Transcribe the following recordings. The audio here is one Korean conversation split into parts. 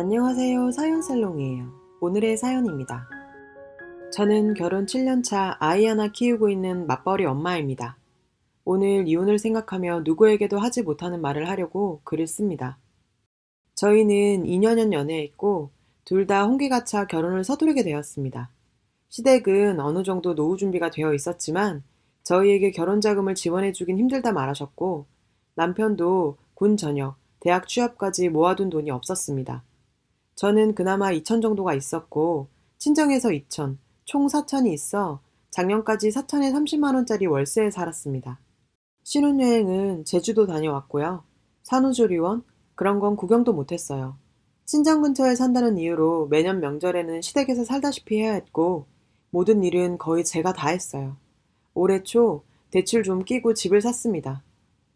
안녕하세요. 사연살롱이에요. 오늘의 사연입니다. 저는 결혼 7년차 아이 하나 키우고 있는 맞벌이 엄마입니다. 오늘 이혼을 생각하며 누구에게도 하지 못하는 말을 하려고 글을 씁니다. 저희는 2년연 연애했고 둘 다 홍기가 차 결혼을 서두르게 되었습니다. 시댁은 어느 정도 노후 준비가 되어 있었지만 저희에게 결혼 자금을 지원해주긴 힘들다 말하셨고 남편도 군 전역, 대학 취업까지 모아둔 돈이 없었습니다. 저는 그나마 2천 정도가 있었고 친정에서 2천, 총 4천이 있어 작년까지 4천에 30만 원짜리 월세에 살았습니다. 신혼여행은 제주도 다녀왔고요. 산후조리원 그런 건 구경도 못했어요. 친정 근처에 산다는 이유로 매년 명절에는 시댁에서 살다시피 해야 했고 모든 일은 거의 제가 다 했어요. 올해 초 대출 좀 끼고 집을 샀습니다.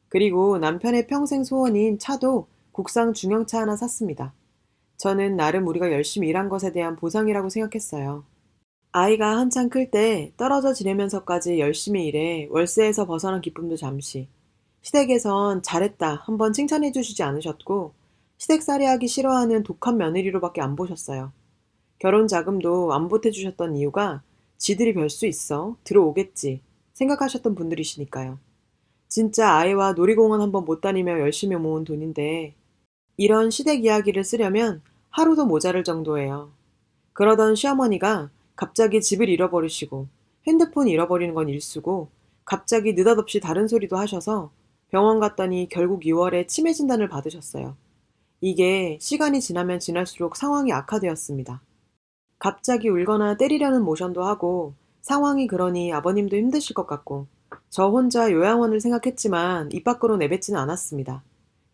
그리고 남편의 평생 소원인 차도 국산 중형차 하나 샀습니다. 저는 나름 우리가 열심히 일한 것에 대한 보상이라고 생각했어요. 아이가 한창 클 때 떨어져 지내면서까지 열심히 일해 월세에서 벗어난 기쁨도 잠시. 시댁에선 잘했다 한번 칭찬해 주시지 않으셨고 시댁살이 하기 싫어하는 독한 며느리로밖에 안 보셨어요. 결혼 자금도 안 보태주셨던 이유가 지들이 별 수 있어 들어오겠지 생각하셨던 분들이시니까요. 진짜 아이와 놀이공원 한번 못 다니며 열심히 모은 돈인데 이런 시댁 이야기를 쓰려면 하루도 모자랄 정도예요. 그러던 시어머니가 갑자기 집을 잃어버리시고 핸드폰 잃어버리는 건 일수고 갑자기 느닷없이 다른 소리도 하셔서 병원 갔더니 결국 2월에 치매 진단을 받으셨어요. 이게 시간이 지나면 지날수록 상황이 악화되었습니다. 갑자기 울거나 때리려는 모션도 하고 상황이 그러니 아버님도 힘드실 것 같고 저 혼자 요양원을 생각했지만 입 밖으로 내뱉지는 않았습니다.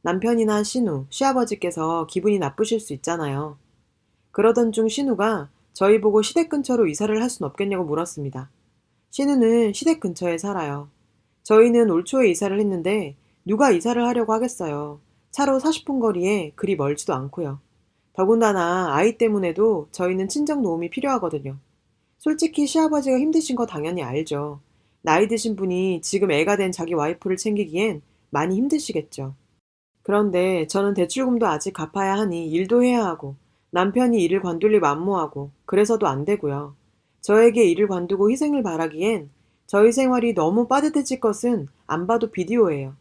남편이나 신우, 시아버지께서 기분이 나쁘실 수 있잖아요. 그러던 중 신우가 저희 보고 시댁 근처로 이사를 할 순 없겠냐고 물었습니다. 신우는 시댁 근처에 살아요. 저희는 올 초에 이사를 했는데 누가 이사를 하려고 하겠어요. 차로 40분 거리에 그리 멀지도 않고요. 더군다나 아이 때문에도 저희는 친정 도움이 필요하거든요. 솔직히 시아버지가 힘드신 거 당연히 알죠. 나이 드신 분이 지금 애가 된 자기 와이프를 챙기기엔 많이 힘드시겠죠. 그런데 저는 대출금도 아직 갚아야 하니 일도 해야 하고 남편이 일을 관둘리 만무하고 그래서도 안 되고요. 저에게 일을 관두고 희생을 바라기엔 저희 생활이 너무 빠듯해질 것은 안 봐도 비디오예요.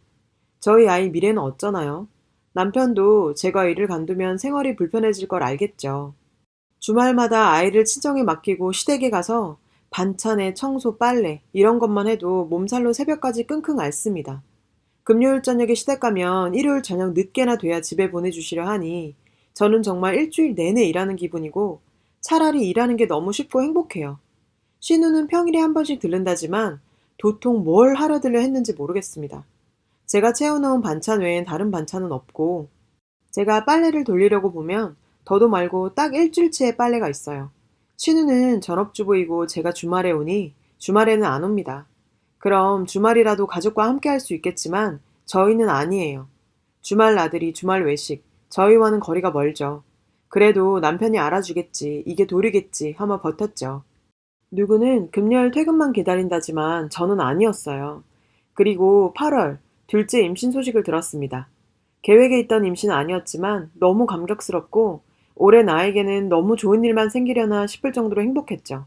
저희 아이 미래는 어쩌나요? 남편도 제가 일을 관두면 생활이 불편해질 걸 알겠죠. 주말마다 아이를 친정에 맡기고 시댁에 가서 반찬에 청소, 빨래 이런 것만 해도 몸살로 새벽까지 끙끙 앓습니다. 금요일 저녁에 시댁 가면 일요일 저녁 늦게나 돼야 집에 보내주시려 하니 저는 정말 일주일 내내 일하는 기분이고 차라리 일하는 게 너무 쉽고 행복해요. 신우는 평일에 한 번씩 들른다지만 도통 뭘 하러 들려 했는지 모르겠습니다. 제가 채워놓은 반찬 외엔 다른 반찬은 없고 제가 빨래를 돌리려고 보면 더도 말고 딱 일주일치의 빨래가 있어요. 신우는 전업주부이고 제가 주말에 오니 주말에는 안 옵니다. 그럼 주말이라도 가족과 함께 할 수 있겠지만 저희는 아니에요. 주말 나들이 주말 외식, 저희와는 거리가 멀죠. 그래도 남편이 알아주겠지, 이게 도리겠지 하며 버텼죠. 누구는 금요일 퇴근만 기다린다지만 저는 아니었어요. 그리고 8월 둘째 임신 소식을 들었습니다. 계획에 있던 임신은 아니었지만 너무 감격스럽고 올해 나에게는 너무 좋은 일만 생기려나 싶을 정도로 행복했죠.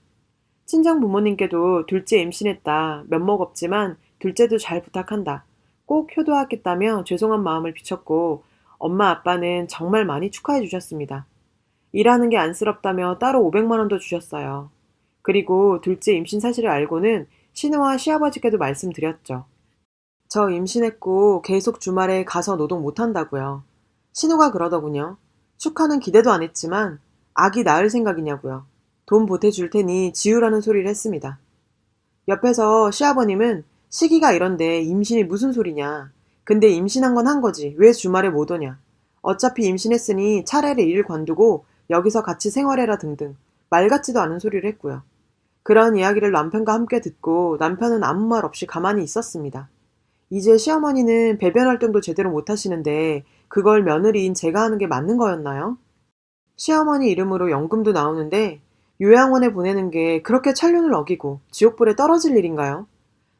친정 부모님께도 둘째 임신했다. 면목 없지만 둘째도 잘 부탁한다. 꼭 효도하겠다며 죄송한 마음을 비쳤고 엄마 아빠는 정말 많이 축하해 주셨습니다. 일하는 게 안쓰럽다며 따로 500만 원도 주셨어요. 그리고 둘째 임신 사실을 알고는 신우와 시아버지께도 말씀드렸죠. 저 임신했고 계속 주말에 가서 노동 못한다고요. 신우가 그러더군요. 축하는 기대도 안 했지만 아기 낳을 생각이냐고요. 돈 보태줄 테니 지우라는 소리를 했습니다. 옆에서 시아버님은 시기가 이런데 임신이 무슨 소리냐. 근데 임신한 건 한 거지. 왜 주말에 못 오냐. 어차피 임신했으니 차라리 일을 관두고 여기서 같이 생활해라 등등 말 같지도 않은 소리를 했고요. 그런 이야기를 남편과 함께 듣고 남편은 아무 말 없이 가만히 있었습니다. 이제 시어머니는 배변 활동도 제대로 못 하시는데 그걸 며느리인 제가 하는 게 맞는 거였나요? 시어머니 이름으로 연금도 나오는데 요양원에 보내는 게 그렇게 천륜을 어기고 지옥불에 떨어질 일인가요?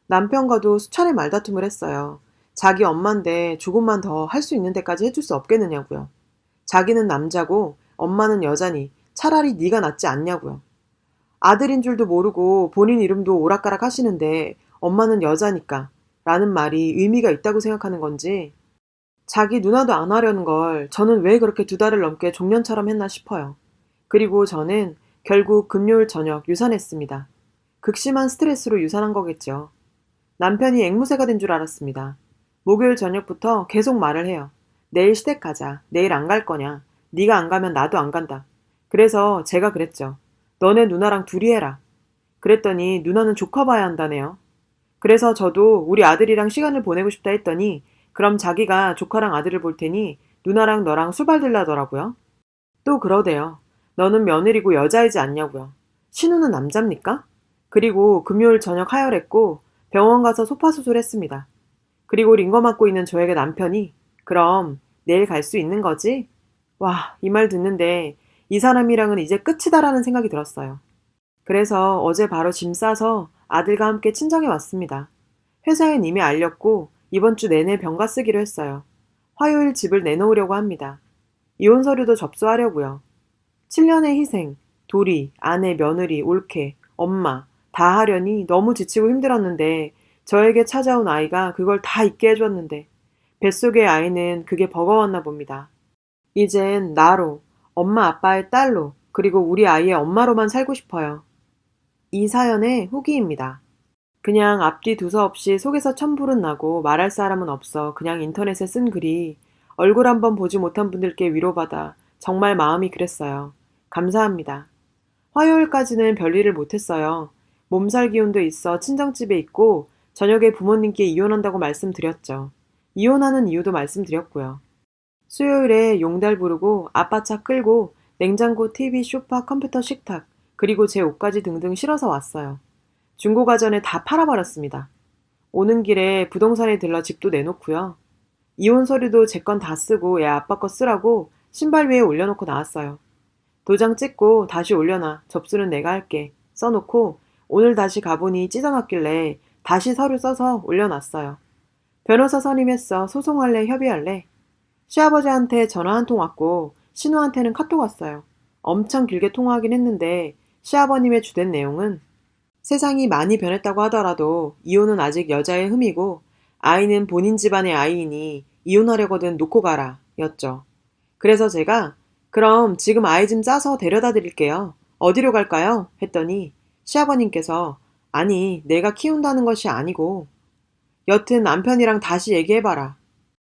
남편과도 수차례 말다툼을 했어요. 자기 엄마인데 조금만 더 할 수 있는 데까지 해줄 수 없겠느냐고요. 자기는 남자고 엄마는 여자니 차라리 네가 낫지 않냐고요. 아들인 줄도 모르고 본인 이름도 오락가락 하시는데 엄마는 여자니까 라는 말이 의미가 있다고 생각하는 건지 자기 누나도 안 하려는 걸 저는 왜 그렇게 두 달을 넘게 종년처럼 했나 싶어요. 그리고 저는 결국 금요일 저녁 유산했습니다. 극심한 스트레스로 유산한 거겠죠. 남편이 앵무새가 된 줄 알았습니다. 목요일 저녁부터 계속 말을 해요. 내일 시댁 가자. 내일 안 갈 거냐. 네가 안 가면 나도 안 간다. 그래서 제가 그랬죠. 너네 누나랑 둘이 해라. 그랬더니 누나는 조카 봐야 한다네요. 그래서 저도 우리 아들이랑 시간을 보내고 싶다 했더니 그럼 자기가 조카랑 아들을 볼 테니 누나랑 너랑 술 받으려더라고요. 또 그러대요. 너는 며느리고 여자이지 않냐고요. 신우는 남자입니까? 그리고 금요일 저녁 하혈했고 병원 가서 소파 수술 했습니다. 그리고 링거 맞고 있는 저에게 남편이 그럼 내일 갈 수 있는 거지? 와, 이 말 듣는데 이 사람이랑은 이제 끝이다라는 생각이 들었어요. 그래서 어제 바로 짐 싸서 아들과 함께 친정에 왔습니다. 회사엔 이미 알렸고 이번 주 내내 병가 쓰기로 했어요. 화요일 집을 내놓으려고 합니다. 이혼 서류도 접수하려고요. 7년의 희생, 도리, 아내, 며느리, 올케, 엄마 다 하려니 너무 지치고 힘들었는데 저에게 찾아온 아이가 그걸 다 잊게 해줬는데 뱃속의 아이는 그게 버거웠나 봅니다. 이젠 나로, 엄마 아빠의 딸로, 그리고 우리 아이의 엄마로만 살고 싶어요. 이 사연의 후기입니다. 그냥 앞뒤 두서 없이 속에서 천불은 나고 말할 사람은 없어 그냥 인터넷에 쓴 글이 얼굴 한번 보지 못한 분들께 위로받아 정말 마음이 그랬어요. 감사합니다. 화요일까지는 별일을 못했어요. 몸살 기운도 있어 친정집에 있고 저녁에 부모님께 이혼한다고 말씀드렸죠. 이혼하는 이유도 말씀드렸고요. 수요일에 용달 부르고 아빠 차 끌고 냉장고, TV, 쇼파, 컴퓨터, 식탁, 그리고 제 옷까지 등등 실어서 왔어요. 중고가 전에 다 팔아버렸습니다. 오는 길에 부동산에 들러 집도 내놓고요. 이혼 서류도 제 건 다 쓰고 애 아빠 거 쓰라고 신발 위에 올려놓고 나왔어요. 도장 찍고 다시 올려놔. 접수는 내가 할게. 써놓고 오늘 다시 가보니 찢어놨길래 다시 서류 써서 올려놨어요. 변호사 선임했어. 소송할래? 협의할래? 시아버지한테 전화 한 통 왔고 신우한테는 카톡 왔어요. 엄청 길게 통화하긴 했는데 시아버님의 주된 내용은 세상이 많이 변했다고 하더라도 이혼은 아직 여자의 흠이고 아이는 본인 집안의 아이이니 이혼하려거든 놓고 가라 였죠. 그래서 제가 그럼 지금 아이 좀 짜서 데려다 드릴게요. 어디로 갈까요? 했더니 시아버님께서 아니 내가 키운다는 것이 아니고 여튼 남편이랑 다시 얘기해봐라.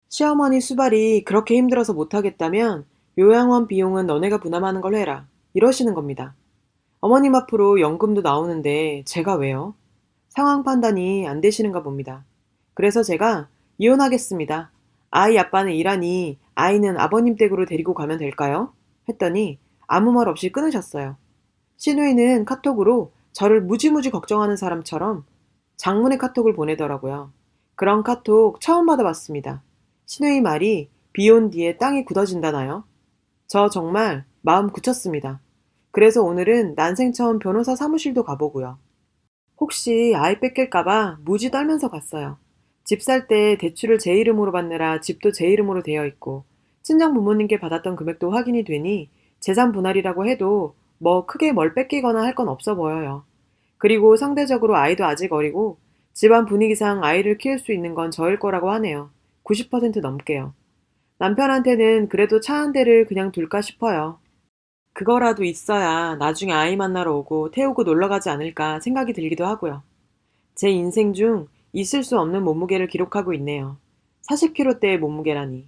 시어머니 수발이 그렇게 힘들어서 못하겠다면 요양원 비용은 너네가 부담하는 걸로 해라. 이러시는 겁니다. 어머님 앞으로 연금도 나오는데 제가 왜요? 상황 판단이 안 되시는가 봅니다. 그래서 제가 이혼하겠습니다. 아이 아빠는 일하니 아이는 아버님 댁으로 데리고 가면 될까요? 했더니 아무 말 없이 끊으셨어요. 신우이는 카톡으로 저를 무지무지 걱정하는 사람처럼 장문의 카톡을 보내더라고요. 그런 카톡 처음 받아봤습니다. 신우이 말이 비 온 뒤에 땅이 굳어진다나요? 저 정말 마음 굳혔습니다. 그래서 오늘은 난생 처음 변호사 사무실도 가보고요. 혹시 아이 뺏길까봐 무지 떨면서 갔어요. 집 살 때 대출을 제 이름으로 받느라 집도 제 이름으로 되어 있고 친정 부모님께 받았던 금액도 확인이 되니 재산 분할이라고 해도 뭐 크게 뭘 뺏기거나 할 건 없어 보여요. 그리고 상대적으로 아이도 아직 어리고 집안 분위기상 아이를 키울 수 있는 건 저일 거라고 하네요. 90% 넘게요. 남편한테는 그래도 차 한 대를 그냥 둘까 싶어요. 그거라도 있어야 나중에 아이 만나러 오고 태우고 놀러 가지 않을까 생각이 들기도 하고요. 제 인생 중 있을 수 없는 몸무게를 기록하고 있네요. 40kg대의 몸무게라니.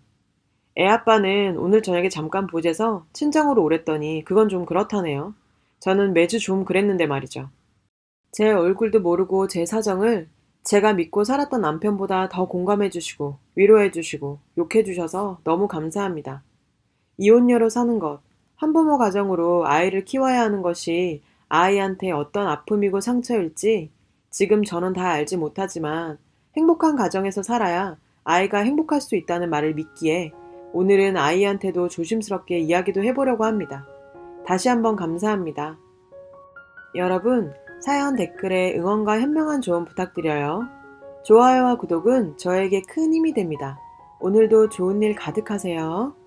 애 아빠는 오늘 저녁에 잠깐 보재서 친정으로 오랬더니 그건 좀 그렇다네요. 저는 매주 좀 그랬는데 말이죠. 제 얼굴도 모르고 제 사정을 제가 믿고 살았던 남편보다 더 공감해 주시고 위로해 주시고 욕해 주셔서 너무 감사합니다. 이혼녀로 사는 것, 한부모 가정으로 아이를 키워야 하는 것이 아이한테 어떤 아픔이고 상처일지 지금 저는 다 알지 못하지만 행복한 가정에서 살아야 아이가 행복할 수 있다는 말을 믿기에 오늘은 아이한테도 조심스럽게 이야기도 해보려고 합니다. 다시 한번 감사합니다. 여러분, 사연 댓글에 응원과 현명한 조언 부탁드려요. 좋아요와 구독은 저에게 큰 힘이 됩니다. 오늘도 좋은 일 가득하세요.